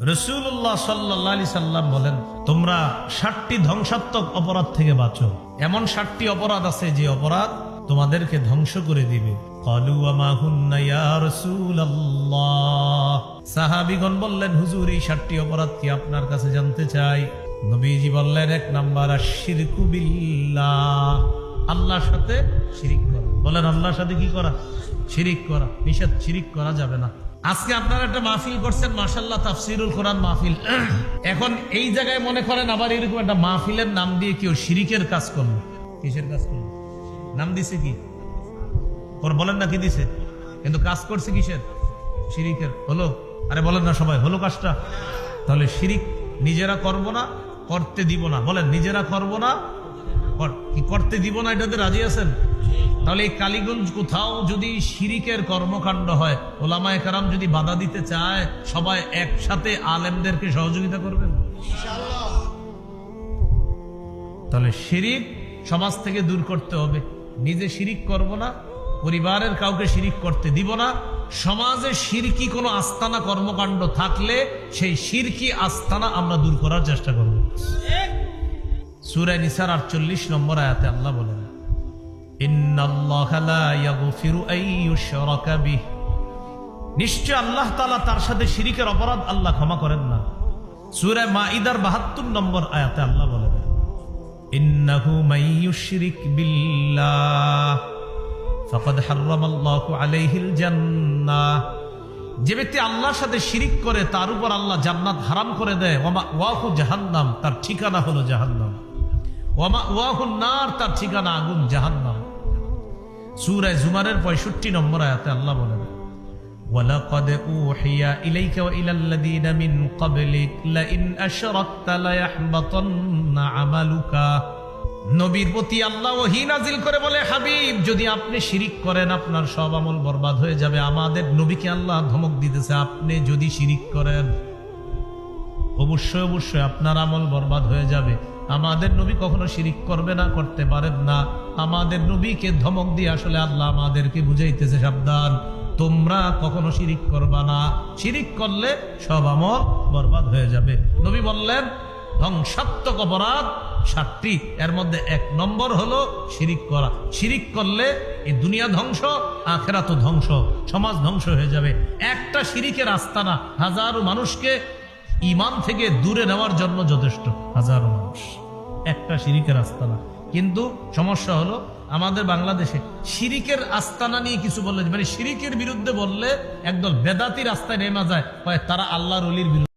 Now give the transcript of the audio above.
রসুল্লাহ সাল্লি সাল্লাম বলেন, তোমরা ষাটটি ধ্বংসাত্মক অপরাধ থেকে বাঁচো। এমন ষাটটি অপরাধ আছে যে অপরাধ তোমাদেরকে ধ্বংস করে দিবে। রাসূলুল্লাহ। বললেন, হুজুর, এই ষাটটি অপরাধ কি আপনার কাছে জানতে চাই? নবীজি বললেন, এক নাম্বার আল্লাহর সাথে শিরিক করা। বলেন, আল্লাহর সাথে কি করা? শিরিক করা। নিষেধ, শিরিক করা যাবে না। আজকে আপনারা একটা মাহফিল করছেন মাশাল্লাহ তাফসিরুল কোরআন মাহফিল। এখন এই জায়গায় মনে করেন আবার এরকম একটা মাহফিলের নাম দিয়ে কেউ শিরিকের কাজ করল। কিসের কাজ করল? নাম দিছে কি? ওর বলেন না কি দিছে? কিন্তু কাজ করছে কিসের? শিরিকের। হলো? আরে বলেন না সবাই, হলো কাজটা? তাহলে শিরিক নিজেরা করব না, করতে দিব না। বলেন, নিজেরা করব না কি করতে দিব না এটাতে রাজি আছেন? তাহলে এই কালীগঞ্জ কোথাও যদি শিরিকের কর্মকাণ্ড হয় ওলামায় কারাম যদি বাধা দিতে চায় সবাই একসাথে আলেমদেরকে সহযোগিতা করবেন? তাহলে শিরিক সমাজ থেকে দূর করতে হবে। নিজে শিরিক করব না পরিবারের কাউকে শিরিক করতে দিব না। সমাজে শিরকি কোনো আস্তানা কর্মকাণ্ড থাকলে সেই শিরকি আস্তানা আমরা দূর করার চেষ্টা করব। সুরায় নিসার আটচল্লিশ নম্বর আয়াতে আল্লাহ বলেন নিশ্চয় আল্লাহ তাআলা তার সাথে শিরিকের অপরাধ আল্লাহ ক্ষমা করেন না। সূরা মাঈদার 72 নম্বর আয়াতে আল্লাহ বলেন, ইন্নাহু ইউশরিক বিল্লাহ, ফাকাদ হাররামাল্লাহু আলাইহিল জান্নাহ। যে ব্যক্তি আল্লাহর সাথে শিরিক করে, তার উপর আল্লাহ জান্নাত হারাম করে দেয়। ওমা ওয়াহু জাহান্নাম, তার ঠিকানা হলো জাহান্নাম। ওমা ওয়াহু নার, তার ঠিকানা আগুন জাহান্নাম। সূরা জুমারের 65 নম্বর আয়াতে আল্লাহ বলেন ولقد أوحي إليك وإلى الذين من قبلك لئن أشركت ليحبطن عملك নবীর প্রতি আল্লাহ ওহী নাজিল করে বলে হাবিব যদি আপনি শিরিক করেন আপনার সব আমল বরবাদ হয়ে যাবে আমাদের নবীকে আল্লাহ ধমক দিতেছে আপনি যদি শিরিক করেন অবশ্যই অবশ্যই আপনার আমল বরবাদ হয়ে যাবে। আমাদের নবী কখনো শিরিক করবে না, করতে পারেন না। আমাদের নবীকে ধমক দিয়ে আসলে আল্লাহ আমাদেরকে বুঝাইতেছে, সাবধান। তোমরা কখনো শিরিক করবা না। শিরিক করলে সব আমল বরবাদ হয়ে যাবে। নবী বললেন, ধ্বংসাত্মক অপরাধ সাতটি। এর মধ্যে এক নম্বর হলো শিরিক করা। শিরিক করলে এই দুনিয়া ধ্বংস আখেরা তো ধ্বংস, সমাজ ধ্বংস হয়ে যাবে। একটা শিরিকের আস্তানা হাজারো মানুষকে ইমান থেকে দূরে নেওয়ার জন্য যথেষ্ট, হাজার মানুষ। একটা শিরিকের আস্তানা। কিন্তু সমস্যা হলো, আমাদের বাংলাদেশে শিরিকের আস্তানা নিয়ে কিছু বললে মানে শিরিকের বিরুদ্ধে বললে একদল বেদাতির রাস্তায় নেমা যায় তারা আল্লাহর অলির বিরুদ্ধে।